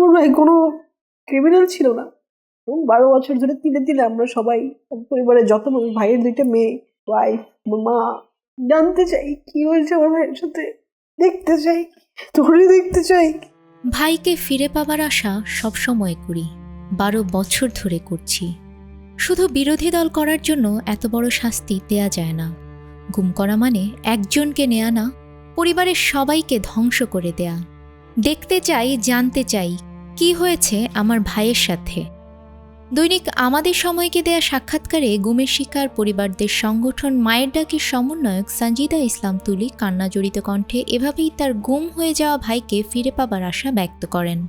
আমার ভাই কোনো ক্রিমিনাল ছিল না। এবং বারো বছর ধরে তিলে তিলে আমরা সবাই পরিবারের যত ভাইয়ের দুইটা মেয়ে ওয়াইফ মা, জানতে চাই কি হয়েছে আমার ভাইয়ের সাথে। দেখতে চাই, ধরে দেখতে চাই। ভাইকে ফিরে পাবার আশা সবসময় করি, বারো বছর ধরে করছি। শুধু বিরোধী দল করার জন্য এত বড় শাস্তি দেয়া যায় না। গুম করা মানে একজনকে নেয়া না, পরিবারের সবাইকে ধ্বংস করে দেয়া। দেখতে চাই, জানতে চাই কি হয়েছে আমার ভাইয়ের সাথে? দৈনিক আমাদের সময়কে দেয়া সাক্ষাৎকারে গুমের শিকার পরিবারদের সংগঠন মায়ের ডাকের সমন্বয়ক সঞ্জিদা ইসলাম তুলি কান্না জড়িত কণ্ঠে এভাবেই তার গুম হয়ে যাওয়া ভাইকে ফিরে পাবার আশা ব্যক্ত করেন।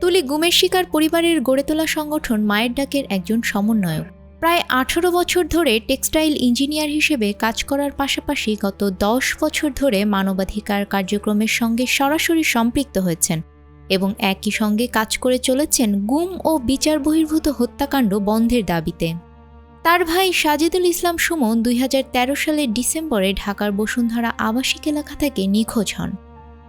তুলি গুমের শিকার পরিবারের গড়ে তোলা সংগঠন মায়ের ডাকের একজন সমন্বয়ক। প্রায় আঠারো বছর ধরে টেক্সটাইল ইঞ্জিনিয়ার হিসেবে কাজ করার পাশাপাশি গত দশ বছর ধরে মানবাধিকার কার্যক্রমের সঙ্গে সরাসরি সম্পৃক্ত হয়েছেন। এবং একই সঙ্গে কাজ করে চলেছেন গুম ও বিচার বহির্ভূত হত্যাকাণ্ড বন্ধের দাবিতে। তার ভাই সাজিদুল ইসলাম সুমন দুই হাজার তেরো সালের ডিসেম্বরে ঢাকার বসুন্ধরা আবাসিক এলাকা থেকে নিখোঁজ হন।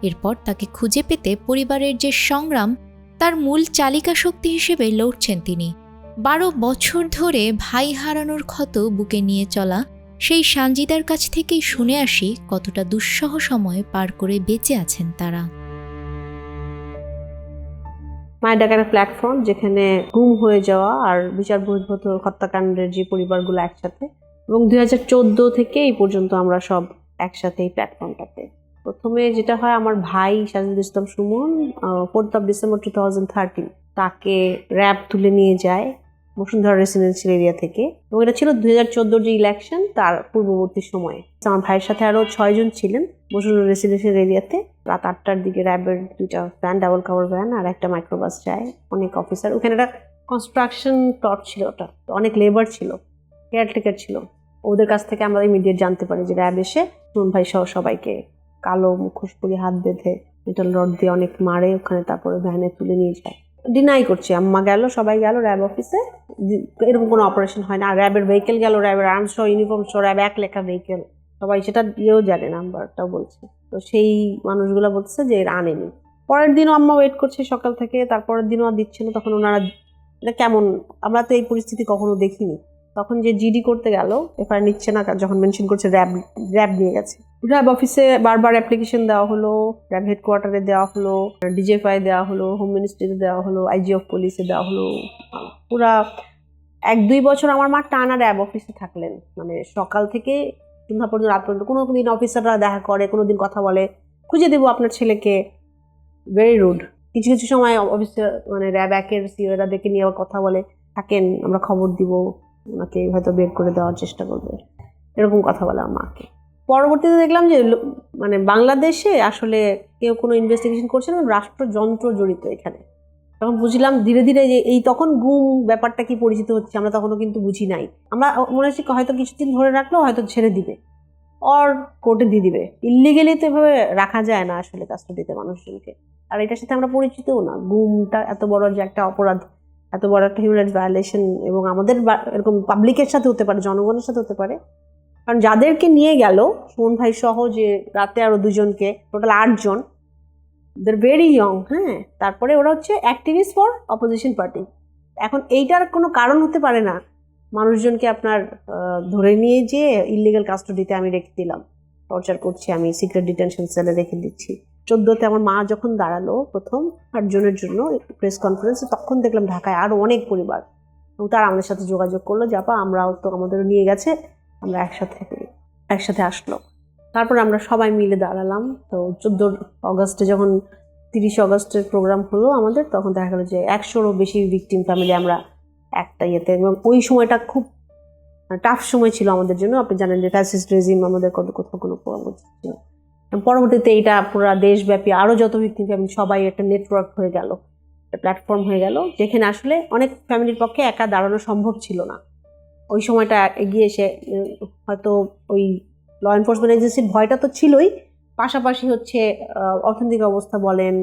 এরপর তাকে খুঁজে পেতে পরিবারের যে সংগ্রাম, তার মূল চালিকা শক্তি হিসেবে লড়ছেন তিনি। বারো বছর ধরে ভাই হারানোর ক্ষত বুকে নিয়ে চলা সেই সানজিদার কাছ থেকেই শুনে আসি কতটা দুঃসহ সময় পার করে বেঁচে আছেন তারা। মায়ের একটা প্ল্যাটফর্ম যেখানে গুম হয়ে যাওয়া আর বিচার বহির্ভূত হত্যাকাণ্ডের যে পরিবারগুলো একসাথে এবং দুই হাজার চোদ্দ থেকে এই পর্যন্ত আমরা সব একসাথে এই প্ল্যাটফর্মটাতে প্রথমে যেটা হয়, আমার ভাই Sajidul Islam Sumon fourth of December two thousand thirteen তাকে র্যাব তুলে নিয়ে যায়। বসুন্ধরা রেসিডেন্সিয়াল এরিয়া থেকে। এবং এটা ছিল দুই হাজার যে ইলেকশন তার পূর্ববর্তী সময়ে। আমার ভাইয়ের সাথে আরও ছয়জন ছিলেন বসুন্ধরা রেসিডেন্সিয়াল এরিয়াতে রাত আটটার দিকে র্যাবের দুইটা ভ্যান ডাবল কাভার ভ্যান আর একটা মাইক্রোবাস যায়। অনেক অফিসার ওখানে একটা কনস্ট্রাকশন প্লট ছিল ওটা। অনেক লেবার ছিল কেয়ারটেকার ছিল। ওদের কাছ থেকে আমরা ইমিডিয়েট জানতে পারি যে র্যাব এসে সুমন ভাই সহ সবাইকে কালো মুখোশ পরি হাত বেঁধে মেটাল রড দিয়ে অনেক মারে, ওখানে তারপরে ভ্যানে তুলে নিয়ে যায়। ডিনাই করছে, আম্মা গেল, সবাই গেল র্যাব অফিসে। এরকম কোনো অপারেশন হয় না। আর র্যাবের ভেহিকেল গেল, র্যাবের আর্মস ইউনিফর্ম সহ, র্যাব এক লেখা ভেহিকেল সবাই সেটা দিয়েও জানে নাম্বারটাও বলছে। তো সেই মানুষগুলো বলছে যে এর আনেনি। পরের দিনও আম্মা ওয়েট করছে সকাল থেকে, তারপরের দিনও আর দিচ্ছে না। তখন ওনারা, এটা কেমন? আমরা তো এই পরিস্থিতি কখনো দেখিনি। তখন যে জিডি করতে গেল, এফআইআর নিচ্ছে না যখন মেনশন করছে র্যাব র্যাব নিয়ে গেছে। র্যাব অফিসে বারবার অ্যাপ্লিকেশন দেওয়া হলো, র্যাব হেডকোয়ার্টারে দেওয়া হলো ডিজেফআই দেওয়া হলো হোম মিনিস্ট্রিতে দেওয়া হলো আইজি অফ পুলিশে দেওয়া হলো। পুরা এক দুই বছর আমার মা টানা র্যাব অফিসে থাকলেন। মানে সকাল থেকে সন্ধ্যা পর্যন্ত, রাত পর্যন্ত, কোনো দিন অফিসাররা দেখা করে, কোনো দিন কথা বলে। খুঁজে দেবো আপনার ছেলেকে। ভেরি রুড কিছু কিছু সময় অফিসে মানে র্যাব একের সিওরা দেখে নিয়ে আবার কথা বলে। থাকেন, আমরা খবর দিব। ওনাকে হয়তো বের করে দেওয়ার চেষ্টা করবে। এরকম কথা বলে আমার মাকে। পরবর্তীতে দেখলাম যে মানে বাংলাদেশে আসলে কেউ কোনো ইনভেস্টিগেশন করছে না, রাষ্ট্রযন্ত্র জড়িত এখানে। তখন বুঝলাম ধীরে ধীরে যে এই তখন গুম ব্যাপারটা কি পরিচিত হচ্ছে, আমরা তখনও কিন্তু বুঝি নাই। আমরা মনে হচ্ছে হয়তো কিছুদিন ধরে রাখলেও হয়তো ছেড়ে দিবে। অর কোর্টে দিয়ে দিবে। ইলিগেলি তো এভাবে রাখা যায় না আসলে কাস্টডিতে মানুষজনকে। আর এটার সাথে আমরা পরিচিতও না। গুমটা এত বড় যে একটা অপরাধ। এত বড় একটা হিউম্যান রাইটস ভায়োলেশন এবং আমাদের এরকম পাবলিকের সাথে হতে পারে, জনগণের সাথে হতে পারে। কারণ যাদেরকে নিয়ে গেল, সুমন ভাই সহ যে রাতে আরও দুজনকে টোটাল আটজন দের ভেরি ইয়ং হ্যাঁ? তারপরে ওরা হচ্ছে অ্যাক্টিভিস্ট ফর অপোজিশন পার্টি এখন এইটার কোনো কারণ হতে পারে না। মানুষজনকে আপনার ধরে নিয়ে যে ইলিগাল কাস্টডিতে আমি রেখে দিলাম টর্চার করছি আমি সিক্রেট ডিটেনশন সেলে রেখে দিচ্ছি। চোদ্দোতে আমার মা যখন দাঁড়াল প্রথম, আটজনের জন্য প্রেস কনফারেন্সে তখন দেখলাম ঢাকায় আরও অনেক পরিবার। এবং তারা আমাদের সাথে যোগাযোগ করল যাপা আমরাও তো আমাদেরও নিয়ে গেছে, আমরা একসাথে একসাথে আসলো। তারপর আমরা সবাই মিলে দাঁড়ালাম। তো চোদ্দ অগস্টে যখন তিরিশে অগস্টের প্রোগ্রাম হলো আমাদের, তখন দেখা গেলো যে একশোরও বেশি ভিকটিম ফ্যামিলি আমরা একটা ইয়েতে, এবং ওই সময়টা খুব টাফ সময় ছিল আমাদের জন্য। আপনি জানেন যে ফ্যাসিস্ট রেজিম আমাদের কত কোথাও কোনো ছিল পরবর্তীতে এটা পুরো দেশব্যাপী আরও যত ভিত্তিক ফ্যামিলি সবাই একটা নেটওয়ার্ক হয়ে গেল প্ল্যাটফর্ম হয়ে গেল, যেখানে আসলে অনেক ফ্যামিলির পক্ষে একা দাঁড়ানো সম্ভব ছিল না। ওই সময়টা এগিয়ে এসে হয়তো ওই ল এনফোর্সমেন্ট এজেন্সির ভয়টা তো ছিলই, পাশাপাশি হচ্ছে অর্থনৈতিক অবস্থা বলেন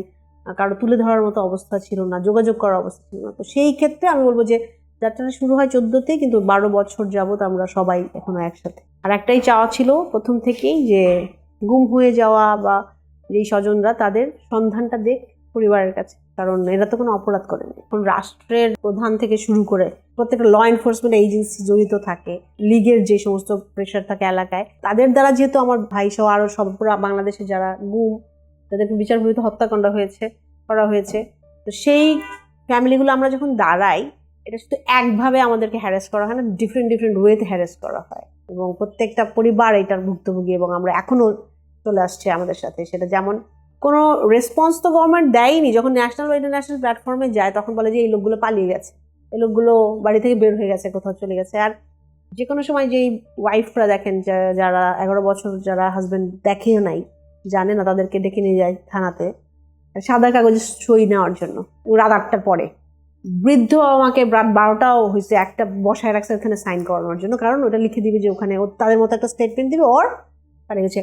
কারও তুলে ধরার মতো অবস্থা ছিল না, যোগাযোগ করার অবস্থা ছিল না। তো সেই ক্ষেত্রে আমি বলব যে, যাত্রাটা শুরু হয় চোদ্দোতে, কিন্তু বারো বছর যাবত আমরা সবাই এখনও একসাথে। আর একটাই চাওয়া ছিল প্রথম থেকেই যে গুম হয়ে যাওয়া বা যেই স্বজনরা তাদের সন্ধানটা দেখ পরিবারের কাছে। কারণ এরা তো কোনো অপরাধ করেনি। এখন রাষ্ট্রের প্রধান থেকে শুরু করে প্রত্যেকটা ল এনফোর্সমেন্ট এজেন্সি জড়িত থাকে লিগের যে সমস্ত প্রেশার থাকে এলাকায়, তাদের দ্বারা যেহেতু আমার ভাই সহ আরও সব বাংলাদেশে যারা গুম, তাদেরকে বিচার বিহিত হত্যাকাণ্ড হয়েছে, করা হয়েছে, তো সেই ফ্যামিলিগুলো আমরা যখন দাঁড়াই, এটা শুধু একভাবে আমাদেরকে হ্যারাস করা হয় না ডিফারেন্ট ডিফারেন্ট ওয়েতে হ্যারাস করা হয়। এবং প্রত্যেকটা পরিবার এটার ভুক্তভোগী এবং আমরা এখনও চলে আসছে আমাদের সাথে। সেটা যেমন কোনো রেসপন্স তো গভর্নমেন্ট দেয়নি। যখন ন্যাশনাল বা ইন্টারন্যাশনাল প্ল্যাটফর্মে যায়, তখন বলে যে এই লোকগুলো পালিয়ে গেছে। এই লোকগুলো বাড়ি থেকে বের হয়ে গেছে, কোথাও চলে গেছে। আর যে কোনো সময় যেই ওয়াইফরা দেখেন যারা এগারো বছর যারা হাজব্যান্ড দেখেও নাই, জানে না তাদেরকে ডেকে নিয়ে যায় থানাতে, সাদা কাগজে সই নেওয়ার জন্য, রাত আটটার পরে। বৃদ্ধ আমাকে বারোটাও হয়েছে, একটা বসায় রাখছে, ওখানে সাইন করানোর জন্য। কারণ ওটা লিখে দিবে যে ওখানে তাদের মতো একটা স্টেটমেন্ট দিবে ওর পারে গেছে।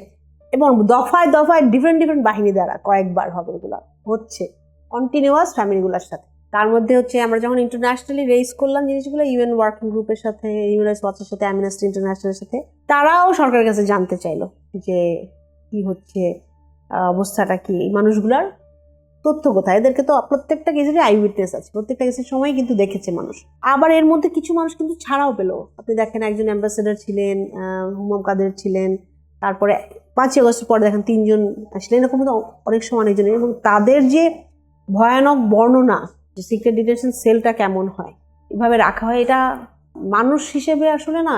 এবং দফায় দফায় ডিফারেন্ট ডিফারেন্ট বাহিনী দ্বারা কয়েকবার হবে এগুলো। হচ্ছে কন্টিনিউয়াস ফ্যামিলিগুলোর সাথে। তার মধ্যে হচ্ছে আমরা যখন ইন্টারন্যাশনালি রেজ করলাম জিনিসগুলো ইউএন ওয়ার্কিং গ্রুপের সাথে ইউএনএস ওয়াচের সাথে অ্যামনেস্টি ইন্টারন্যাশনালের সাথে, তারাও সরকারের কাছে জানতে চাইলো যে কি হচ্ছে অবস্থাটা কি। মানুষগুলার তথ্য কোথায় এদেরকে তো প্রত্যেকটা কেসেরই আই উইটনেস আছে, প্রত্যেকটা কেসের সময় কিন্তু দেখেছে মানুষ। আবার এর মধ্যে কিছু মানুষ কিন্তু ছাড়াও পেল। আপনি দেখেন একজন অ্যাম্বাসেডার ছিলেন হুমাম কাদের ছিলেন, তারপরে পাঁচই আগস্টের পরে দেখেন তিনজন আসলেন, এরকম তো অনেক সময় অনেকজন, এবং তাদের যে ভয়ানক বর্ণনা, যে সিক্রেট ডিটেনশন সেলটা কেমন হয়, এভাবে রাখা হয়, এটা মানুষ হিসেবে আসলে না,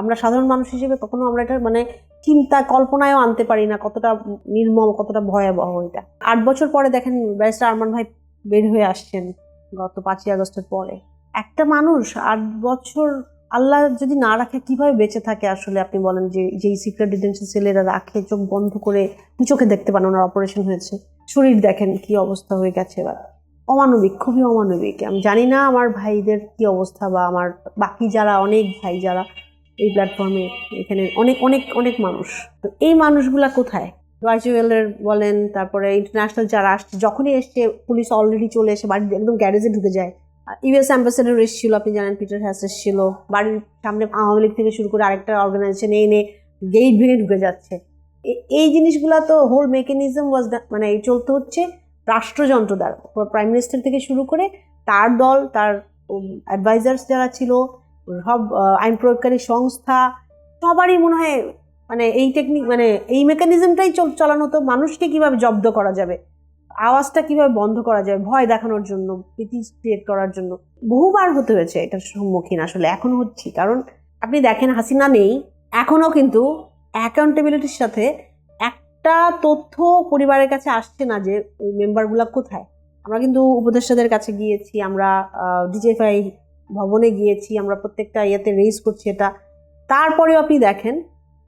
আমরা সাধারণ মানুষ হিসেবে কখনো আমরা এটা মানে চিন্তা কল্পনায়ও আনতে পারি না কতটা নির্মম, কতটা ভয়াবহ এটা। আট বছর পরে দেখেন ব্যারিস্টার আরমান ভাই বের হয়ে আসছেন গত পাঁচই আগস্টের পরে। একটা মানুষ আট বছর আল্লাহ যদি না রাখে, কীভাবে বেঁচে থাকে আসলে আপনি বলেন যে, যেই সিক্রেট ডিটেনশন সেলেরা রাখে, চোখ বন্ধ করে চোখে দেখতে পান ওনার অপারেশন হয়েছে। শরীর দেখেন কি অবস্থা হয়ে গেছে এবার। অমানবিক, খুবই অমানবিক। আমি জানি না আমার ভাইদের কি অবস্থা বা আমার বাকি যারা, অনেক ভাই যারা এই প্ল্যাটফর্মে এখানে অনেক অনেক অনেক মানুষ। তো এই মানুষগুলা কোথায়? রয়চুয়েলের বলেন, তারপরে ইন্টারন্যাশনাল যারা আসছে যখনই এসছে পুলিশ অলরেডি চলে এসে বাড়ির একদম গ্যারেজে ঢুকে যায়। ইউএস অ্যাম্বাসেডার এসেছিল, আপনি জানেন পিটার হ্যাস এসেছিল। বাড়ির সামনে আওয়ামী লীগ থেকে শুরু করে আরেকটা অর্গানাইজেশন এনে গেট ভেঙে ঢুকে যাচ্ছে। এই জিনিসগুলো তো হোল মেকানিজম ওয়াজ মানে এই চলতে হচ্ছে রাষ্ট্রযন্ত্র দ্বারা প্রাইম মিনিস্টার থেকে শুরু করে তার দল, তার অ্যাডভাইজার্স যারা ছিল সব আইন প্রয়োগকারী সংস্থা, সবারই মনে হয় মানে এই টেকনিক মানে এই মেকানিজমটাই চালানো তো মানুষকে কীভাবে জব্দ করা যাবে? আওয়াজটা কীভাবে বন্ধ করা যাবে ভয় দেখানোর জন্য ভীতি ক্রিয়েট করার জন্য। বহুবার হতে হয়েছে এটার সম্মুখীন আসলে, এখন হচ্ছি। কারণ আপনি দেখেন, হাসিনা নেই এখনও কিন্তু অ্যাকাউন্টেবিলিটির সাথে একটা তথ্য পরিবারের কাছে আসছে না যে ওই মেম্বারগুলো কোথায়। আমরা কিন্তু উপদেষ্টাদের কাছে গিয়েছি, আমরা ডিজেফাই ভবনে গিয়েছি, আমরা প্রত্যেকটা ইয়েতে রেজ করছি এটা। তারপরেও আপনি দেখেন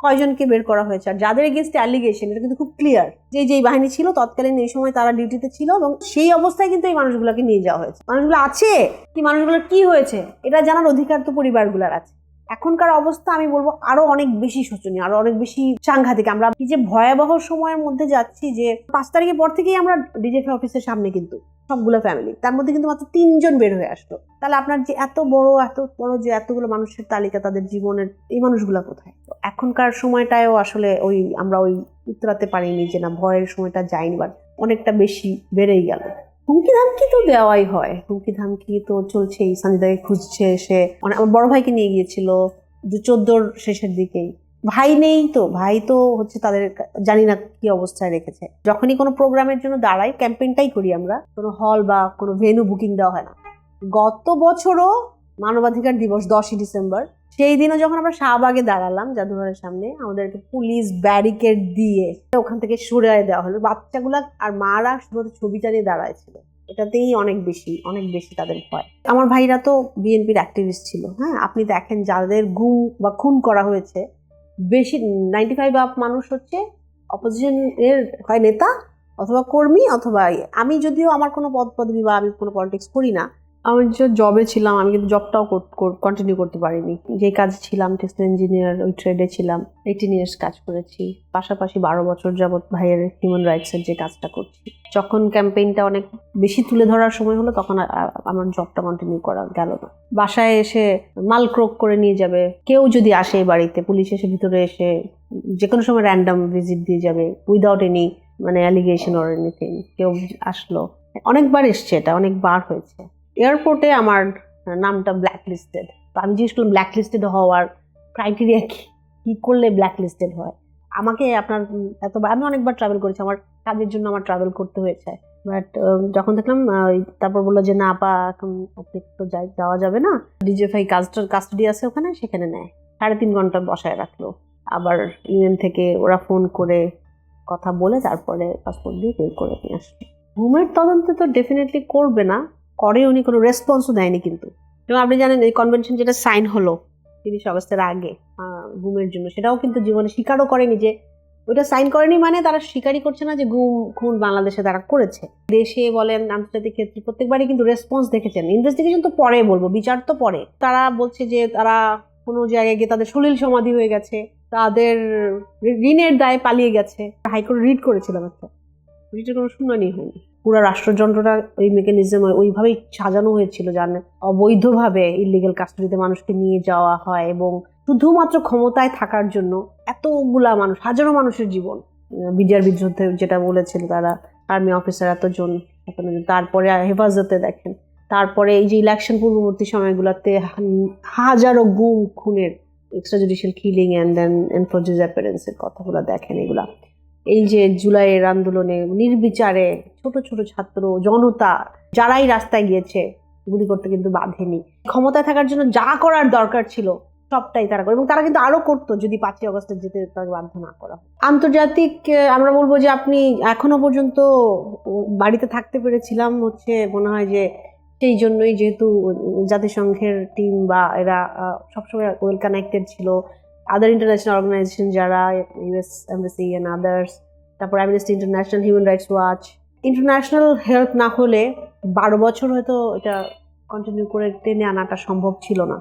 কয়জনকে বের করা হয়েছে। আর যাদের এগেনস্ট অ্যালিগেশন এটা কিন্তু খুব ক্লিয়ার যে যেই বাহিনী ছিল, তৎকালীন এই সময় তারা ডিউটিতে ছিল এবং সেই অবস্থায় কিন্তু এই মানুষগুলোকে নিয়ে যাওয়া হয়েছে। মানুষগুলো আছে? কি মানুষগুলোর কি হয়েছে? এটা জানার অধিকার তো পরিবারগুলোর আছে। এখনকার অবস্থা আমি বলব আরও অনেক বেশি শোচনীয়, আরও অনেক বেশি সাংঘাতিক। আমরা কি যে ভয়াবহ সময়ের মধ্যে যাচ্ছি যে পাঁচ তারিখের পর থেকেই আমরা ডিজেপি অফিসের সামনে কিন্তু সবগুলো ফ্যামিলি তার মধ্যে কিন্তু মাত্র তিনজন বের হয়ে আসলো। তাহলে আপনার যে এত বড় এত বড় যে এতগুলো মানুষের তালিকা তাদের জীবনের, এই মানুষগুলো কোথায়? এখনকার সময়টায়ও আসলে ওই আমরা ওই উতরাতে পারিনি যে না ভয়ের সময়টা যায়নি বা অনেকটা বেশি বেড়েই গেল। হুমকি ধামকি তো দেওয়াই হয়। হুমকি ধামকি তো চলছেই। সঞ্জিতাকে খুঁজছে সে। মানে আমার বড় ভাইকে নিয়ে গিয়েছিল দু চোদ্দোর শেষের দিকেই। ভাই নেই তো। ভাই তো হচ্ছে তাদের জানি না কি অবস্থায় রেখেছে। যখনই কোনো প্রোগ্রামের জন্য দাঁড়াই, ক্যাম্পেইনটাই করি আমরা। কোনো হল বা কোনো ভেন্যু বুকিং দেওয়া হয় না। গত বছরও মানবাধিকার দিবস দশই ডিসেম্বর সেই দিনও যখন আমরা শাহবাগে দাঁড়ালাম জাদুঘরের সামনে, আমাদেরকে পুলিশ ব্যারিকেড দিয়ে ওখান থেকে সরে দেওয়া হলো। বাচ্চাগুলা আর মারা শুধুমাত্র ছবিটা নিয়ে দাঁড়ায় ছিল এটাতেই অনেক বেশি অনেক বেশি তাদের ভয়। আমার ভাইরা তো বিএনপির অ্যাক্টিভিস্ট ছিল হ্যাঁ? আপনি দেখেন যাদের গুম বা খুন করা হয়েছে, বেশি নাইনটি ফাইভ আপ মানুষ হচ্ছে অপোজিশনের হয় নেতা অথবা কর্মী অথবা ইয়ে। আমি যদিও আমার কোনো পদ পদবি বা আমি কোনো পলিটিক্স করি না আমি যে জবে ছিলাম, আমি কিন্তু জবটাও কন্টিনিউ করতে পারিনি। যে কাজ ছিলাম টেক্সটাইল ইঞ্জিনিয়ার ওই ট্রেডে ছিলাম এইটিন ইয়ার্স কাজ করেছি। পাশাপাশি বারো বছর যাবৎ ভাইয়ের হিউম্যান রাইটসের যে কাজটা করছি। যখন ক্যাম্পেইনটা অনেক বেশি তুলে ধরার সময় হলো, তখন আমার জবটা কন্টিনিউ করা গেল না। বাসায় এসে মাল ক্রোক করে নিয়ে যাবে। কেউ যদি আসে বাড়িতে, পুলিশ এসে ভিতরে এসে যে কোনো সময় র্যান্ডাম ভিজিট দিয়ে যাবে উইদাউট এনি মানে অ্যালিগেশন অর এনিথিং কেউ আসলো। অনেকবার এসছে এটা, অনেকবার হয়েছে। এয়ারপোর্টে আমার নামটা ব্ল্যাক লিস্টেড তো আমি জিজ্ঞেস করলাম ব্ল্যাক লিস্টেড হওয়ার ক্রাইটেরিয়া কি? কী করলে ব্ল্যাক লিস্টেড হয়? আমাকে আপনার এতবার আমি অনেকবার ট্রাভেল করেছি, আমার কাজের জন্য আমার ট্রাভেল করতে হয়েছে। বাট যখন দেখলাম তারপর বলল যে, না, আপা, এখন আপনি তো যাওয়া যাবে না। ডিজিএফআই কাস্টার কাস্টডি আছে ওখানে, সেখানে নেয়। সাড়ে তিন ঘণ্টা বসায় রাখল। আবার ইউএন থেকে ওরা ফোন করে কথা বলে তারপরে পাসপোর্ট দিয়ে বের করে নিয়ে আসবে ঘুমের তদন্ত তো ডেফিনেটলি করবে না। করে উনি কোনো রেসপন্সও দেয়নি কিন্তু। এবং আপনি জানেন এই কনভেনশন যেটা সাইন হলো তিরিশ আগস্টের আগে গুমের জন্য, সেটাও কিন্তু জীবনে স্বীকারও করেনি যে ওইটা সাইন করেনি মানে তারা স্বীকারই করছে না যে গুম খুন বাংলাদেশে তারা করেছে। দেশে বলেন আন্তর্জাতিক ক্ষেত্রে প্রত্যেকবারই কিন্তু রেসপন্স দেখেছেন। ইনভেস্টিগেশন তো পরে বলব, বিচার তো পরে। তারা বলছে যে তারা কোনো জায়গায় গিয়ে তাদের সলিল সমাধি হয়ে গেছে, তাদের ঋণের দায়ে পালিয়ে গেছে। হাইকোর্ট রিড করেছিলাম একটা রিটের কোনো শুনানি হয়নি। পুরো রাষ্ট্রযন্ত্রটা ওই মেকানিজম ওইভাবেই সাজানো হয়েছিল জানে। অবৈধভাবে ইলিগেল কাস্টডিতে মানুষকে নিয়ে যাওয়া হয় এবং শুধুমাত্র ক্ষমতায় থাকার জন্য এতগুলা মানুষ, হাজারো মানুষের জীবন। বিডিআর বিদ্রোহে যেটা বলেছিল তারা আর্মি অফিসার এতজন তারপরে হেফাজতে দেখেন, তারপরে এই যে ইলেকশন পূর্ববর্তী সময়গুলোতে হাজারো গুম খুনের extra judicial killing and then enforces অ্যাপিয়ারেন্সের কথাগুলো দেখেন এগুলা। এই যে জুলাইয়ের আন্দোলনে নির্বিচারে ছোট ছোট ছাত্র, জনতা যারাই রাস্তায় গিয়েছে, গুলি করতে কিন্তু বাঁধেনি। ক্ষমতায় থাকার জন্য যা করার দরকার ছিল, সবটাই তারা করে। এবং তারা কিন্তু আরও করতো, যদি পাঁচই অগস্টে যেতে বাধ্য না করা আন্তর্জাতিক আমরা বলব যে আপনি এখনও পর্যন্ত বাড়িতে থাকতে পেরেছিলাম হচ্ছে, মনে হয় যে সেই জন্যই যেহেতু জাতিসংঘের টিম বা এরা সবসময় ওয়েল কানেক্টেড ছিল। আদার ইন্টারন্যাশনাল অর্গানাইজেশন যারা ইউএস এমবাসি অ্যান্ড আদার্স তারপর Amnesty International Human Rights Watch International help না হলে বারো বছর হয়তো এটা কন্টিনিউ করে টেনে আনাটা সম্ভব ছিল না।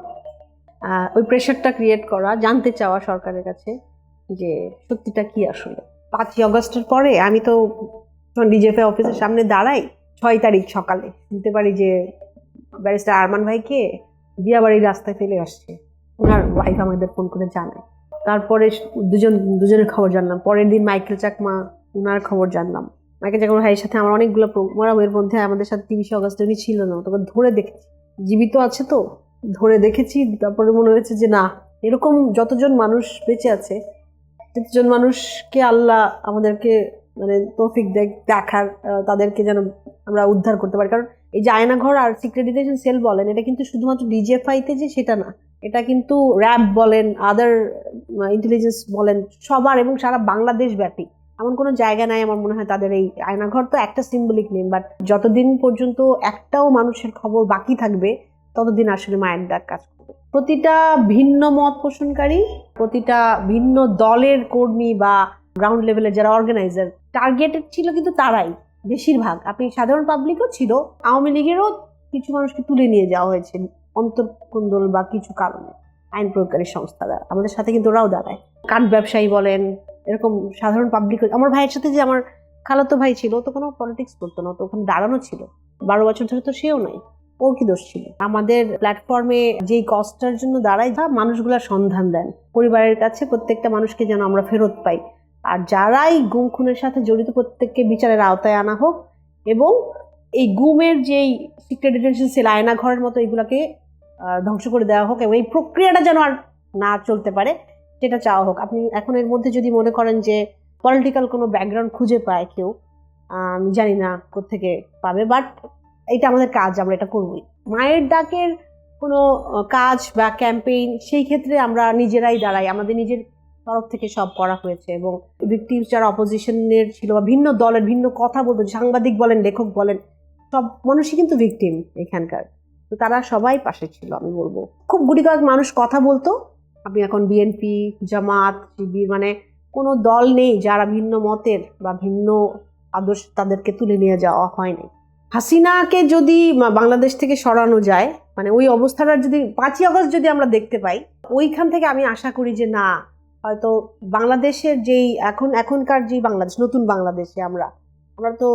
ওই প্রেশারটা ক্রিয়েট করা, জানতে চাওয়া সরকারের কাছে যে সত্যিটা কি আসলে। পাঁচই অগস্টের পরে আমি তো ডিজেফে অফিসের সামনে দাঁড়াই, ছয় তারিখ সকালে। শুনতে পারি যে ব্যারিস্টার আরমান ভাইকে বিয়াবাড়ির রাস্তায় ফেলে আসছে। ওনার ওয়াইফ আমাদের ফোন করে জানায়। তারপরে দুজন, দুজনের খবর জানলাম। পরের দিন মাইকেল চাকমা ওনার খবর জানলাম। মাইকেল চাকমা ভাইয়ের সাথে আমার অনেকগুলো প্রোগ্রাম এর মধ্যে আমাদের সাথে তিরিশে অগস্টে উনি ছিল না তবে ধরে দেখেছি। জীবিত আছে তো? ধরে দেখেছি, তারপরে মনে হয়েছে যে না, এরকম যতজন মানুষ বেঁচে আছে ততজন মানুষকে আল্লাহ আমাদেরকে মানে তৌফিক দেখ, দেখার তাদেরকে যেন আমরা উদ্ধার করতে পারি। কারণ এই যে আয়নাঘর আর সিক্রেডিটেশন সেল বলেন, এটা কিন্তু শুধুমাত্র ডিজিএফআইতে যে সেটা না, এটা কিন্তু র্যাব বলেন আদার ইন্টেলিজেন্স বলেন, সবার এবং সারা বাংলাদেশ ব্যাপী এমন কোনো জায়গা নাই আমার মনে হয় তাদের এই আয়নাঘর তো একটা সিম্বলিক নেম বাট যতদিন পর্যন্ত একটাও মানুষের খবর বাকি থাকবে, ততদিন আসলে মায়ের ডাক কাজ করবে। প্রতিটা ভিন্ন মত পোষণকারী, প্রতিটা ভিন্ন দলের কর্মী বা গ্রাউন্ড লেভেলের যারা অর্গানাইজার টার্গেটেড ছিল কিন্তু তারাই, বেশিরভাগ। আপনি সাধারণ পাবলিকও ছিল, আওয়ামী লীগেরও কিছু মানুষকে তুলে নিয়ে যাওয়া হয়েছে অন্তর্কুন্দল বা কিছু কারণে, আইন প্রয়োগকারী সংস্থা দ্বারা। আমাদের সাথে কিন্তু ওরাও দাঁড়ায়। কাঠ ব্যবসায়ী বলেন এরকম সাধারণ পাবলিক আমার ভাইয়ের সাথে যে আমার খালাতো ভাই ছিল, তো কোনো পলিটিক্স করতো না, তো ওখানে দাঁড়ানো ছিল। বারো বছর ধরে তো সেও নাই, ওর কি দোষ ছিল? আমাদের প্ল্যাটফর্মে যেই কষ্টটার জন্য দাঁড়ায় যা মানুষগুলার সন্ধান দেন। পরিবারের কাছে প্রত্যেকটা মানুষকে যেন আমরা ফেরত পাই। আর যারাই গুম খুনের সাথে জড়িত, প্রত্যেককে বিচারের আওতায় আনা হোক এবং এই গুমের যেই সিক্রেট ডিটেনশন সেল আয়না ঘরের মতো এগুলাকে ধ্বংস করে দেওয়া হোক এবং এই প্রক্রিয়াটা যেন আর না চলতে পারে সেটা চাওয়া হোক। আপনি এখন এর মধ্যে যদি মনে করেন যে পলিটিক্যাল কোনো ব্যাকগ্রাউন্ড খুঁজে পায় কেউ আমি জানি না কোত্থেকে পাবে বাট এটা আমাদের কাজ, আমরা এটা করবই। মায়ের ডাকের কোনো কাজ বা ক্যাম্পেইন সেই ক্ষেত্রে আমরা নিজেরাই দাঁড়াই। আমাদের নিজের তরফ থেকে সব করা হয়েছে এবং ভিক্টিমস যারা অপোজিশনের ছিল বা ভিন্ন দলের, ভিন্ন কথা বলতো সাংবাদিক বলেন, লেখক বলেন, সব মানুষই কিন্তু ভিকটিম এখানকার। তো তারা সবাই পাশে ছিল, আমি বলব। খুব গুটি কয়েক মানুষ কথা বলতো আপনি এখন বিএনপি জামাত শিবির মানে কোনো দল নেই যারা ভিন্ন মতের বা ভিন্ন আদর্শ তাদেরকে তুলে নিয়ে যাওয়া হয়নি হাসিনাকে যদি বাংলাদেশ থেকে সরানো যায় মানে ওই অবস্থাটা যদি পাঁচই আগস্ট যদি আমরা দেখতে পাই, ওইখান থেকে আমি আশা করি যে না, হয়তো বাংলাদেশের যেই এখন, এখনকার যেই বাংলাদেশ, নতুন বাংলাদেশে আমরা আমরা তো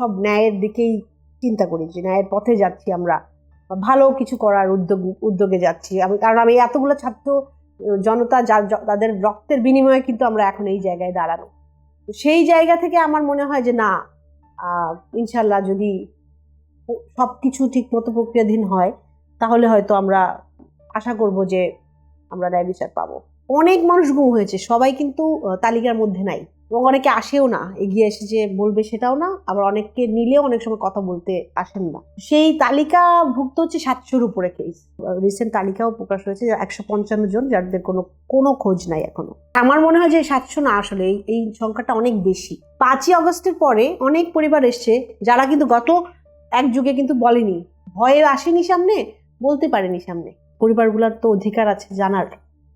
সব ন্যায়ের দিকেই চিন্তা করি যে ন্যায়ের পথে যাচ্ছি আমরা। ভালো কিছু করার উদ্যোগ, উদ্যোগে যাচ্ছি। আমি, কারণ আমি এতগুলো ছাত্র জনতা যা- তাদের রক্তের বিনিময়ে কিন্তু আমরা এখন এই জায়গায় দাঁড়ানো। সেই জায়গা থেকে আমার মনে হয় যে না ইনশাল্লাহ যদি সব কিছু ঠিক মতো প্রক্রিয়াধীন হয়, তাহলে হয়তো আমরা আশা করব যে আমরা ন্যায় বিচার পাবো। অনেক মানুষ গুম হয়েছে, সবাই কিন্তু তালিকার মধ্যে নাই। এবং অনেকে আসেও না, এগিয়ে এসে যে বলবে সেটাও না, আবার অনেককে নিলেও অনেক সময় কথা বলতে আসেন না। সেই তালিকা ভুক্ত হচ্ছে সাতশোর উপরে কেস রিসেন্ট তালিকাও প্রকাশ হয়েছে একশো পঞ্চান্ন জন, যাদের কোনো কোনো খোঁজ নাই এখনও। আমার মনে হয় যে সাতশো না আসলে এই- সংখ্যাটা অনেক বেশি। পাঁচই আগস্টের পরে অনেক পরিবার এসছে যারা কিন্তু গত এক যুগে কিন্তু বলেনি। ভয়ে আসেনি সামনে, বলতে পারেনি সামনে। পরিবারগুলোর তো অধিকার আছে জানার।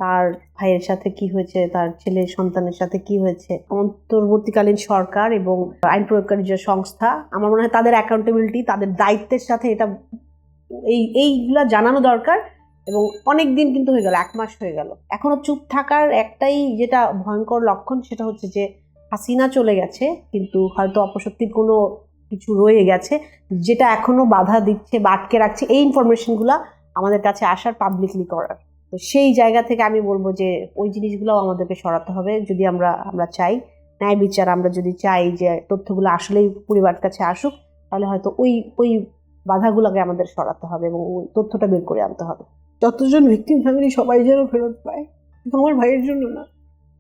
তার ভাইয়ের সাথে কি হয়েছে, তার ছেলে সন্তানের সাথে কি হয়েছে? অন্তর্বর্তীকালীন সরকার এবং আইন প্রয়োগকারী যে সংস্থা, আমার মনে হয় তাদের অ্যাকাউন্টেবিলিটি তাদের দায়িত্বের সাথে এটা এই, এইগুলা জানানো দরকার এবং অনেক দিন কিন্তু হয়ে গেল, এক মাস হয়ে গেল। এখনও চুপ থাকার একটাই যেটা ভয়ঙ্কর লক্ষণ সেটা হচ্ছে যে হাসিনা চলে গেছে, কিন্তু হয়তো অপশক্তির কোনো কিছু রয়ে গেছে, যেটা এখনও বাধা দিচ্ছে বা আটকে রাখছে এই ইনফরমেশনগুলো আমাদের কাছে আসার পাবলিকলি করার। তো সেই জায়গা থেকে আমি বলব যে ওই জিনিসগুলোও আমাদেরকে সরাতে হবে। যদি আমরা আমরা চাই, ন্যায় বিচার আমরা যদি চাই যে তথ্যগুলো আসলেই পরিবার কাছে আসুক, তাহলে হয়তো ওই ওই বাধাগুলোকে আমাদের সরাতে হবে এবং ওই তথ্যটা বের করে আনতে হবে। যতজন ভিকটিম ফ্যামিলি সবাই যেন ফেরত পায় কিন্তু আমার ভাইয়ের জন্য না।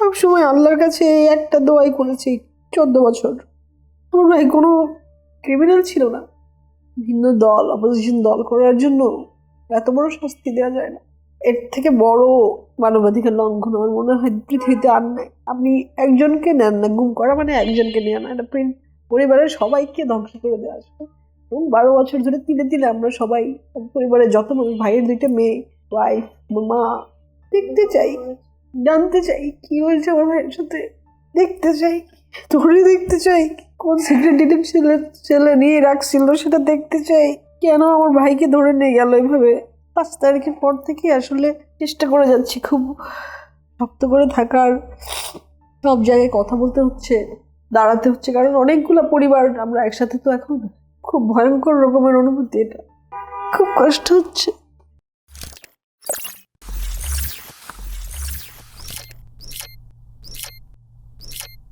সব সময় আল্লাহর কাছে এই একটা দোয়াই করেছি, চোদ্দ বছর। আমার ভাই কোনো ক্রিমিনাল ছিল না। ভিন্ন দল অপোজিশন দল করার জন্য এত বড় শাস্তি দেওয়া যায় না। এর থেকে বড় মানবাধিকার লঙ্ঘন আমার মনে হয় পৃথিবীতে আর নাই। আপনি একজনকে নেন না, গুম করা মানে একজনকে নেওয়া না, এটা পরিবারের সবাইকে ধ্বংস করে দেওয়া আসবে এবং বারো বছর ধরে তিলে তিলে আমরা সবাই পরিবারের যত মানুষ, ভাইয়ের দুইটা মেয়ে ওয়াইফ মা, দেখতে চাই, জানতে চাই কি হয়েছে আমার ভাইয়ের সাথে, দেখতে চাই, ধরে দেখতে চাই কোন সিক্রেট ছেলে ছেলে নিয়ে রাখছিল সেটা দেখতে চাই। কেন আমার ভাইকে ধরে নিয়ে গেল এভাবে? পাঁচ তারিখের পর থেকে আসলে চেষ্টা করে যাচ্ছি খুব শক্ত করে থাকার। সব জায়গায় কথা বলতে হচ্ছে, দাঁড়াতে হচ্ছে, কারণ অনেকগুলো পরিবার আমরা একসাথে তো এখন। খুব ভয়ঙ্কর রকমের অনুভূতি এটা। খুব কষ্ট হচ্ছে।